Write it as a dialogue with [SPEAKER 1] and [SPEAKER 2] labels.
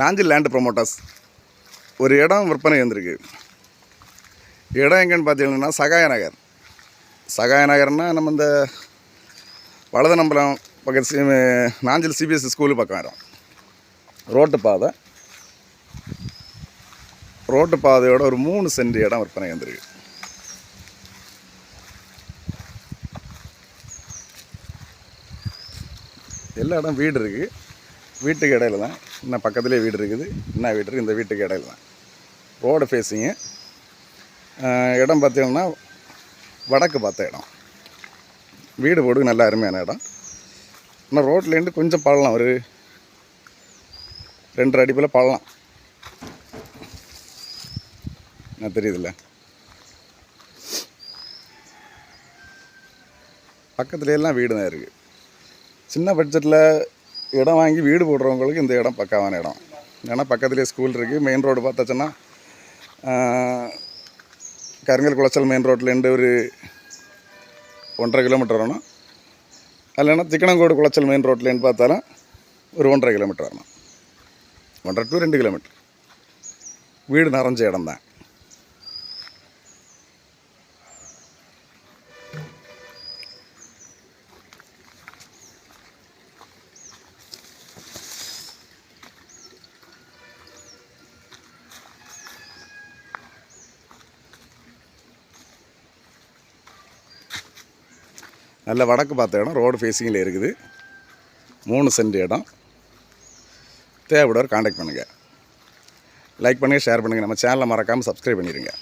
[SPEAKER 1] Nanjil land promoters ஒரு இடம் விற்பனை வந்திருக்கு. இடம் எங்கேன்னு பார்த்தீங்கன்னா சகாய நகர். சகாய நகர்னா நம்ம இந்த வலதநம்பலம் பக்கத்து சி நாஞ்சில் சிபிஎஸ்சி ஸ்கூலு பக்கம் வரும். ரோட்டு பாதை. ரோட்டு பாதையோட ஒரு மூணு சென்ட் இடம் விற்பனை வந்திருக்கு. எல்லா இடம் வீடு இருக்குது வீட்டுக்கு இடையில தான். இன்னும் பக்கத்துலேயே வீடு இருக்குது என்ன வீடு இருக்குது இந்த வீட்டுக்கு இடையில தான். ரோடு ஃபேஸிங்கு இடம் பார்த்தீங்கன்னா வடக்கு பார்த்த இடம். வீடு போடுக்கு நல்ல அருமையான இடம். ஆனால் ரோட்லேருந்து கொஞ்சம் பள்ளம் ஒரு ரெண்டரை அடிப்பில் போல் பள்ளம் நான் தெரியுதுல்ல பக்கத்துலேயெல்லாம் வீடு தான் இருக்குது சின்ன பட்ஜெட்டில் இடம் வாங்கி வீடு போடுறவங்களுக்கு இந்த இடம் பக்காவான இடம். ஏன்னா பக்கத்துலேயே ஸ்கூல் இருக்குது மெயின் ரோடு பார்த்தாச்சுன்னா கருங்கல் குளச்சல் மெயின் ரோட்லேருந்து ஒரு ஒன்றரை கிலோமீட்டர் வரணும். இல்லைன்னா திக்கணங்கோடு குளச்சல் மெயின் ரோட்லேருந்து பார்த்தாலும் ஒரு ஒன்றரை கிலோமீட்டர் வரணும். ஒன்றரை டு ரெண்டு கிலோமீட்டர் வீடு நிறைஞ்ச இடம் தான் நல்ல வடக்கு பார்த்த இடம் ரோடு ஃபேஸிங்கில் இருக்குது. மூணு சென்ட் இடம். தேவைப்படுவார் காண்டாக்ட் பண்ணுங்கள் லைக் பண்ணுங்கள் ஷேர் பண்ணுங்கள் நம்ம சேனலை மறக்காமல் சப்ஸ்கிரைப் பண்ணிடுங்க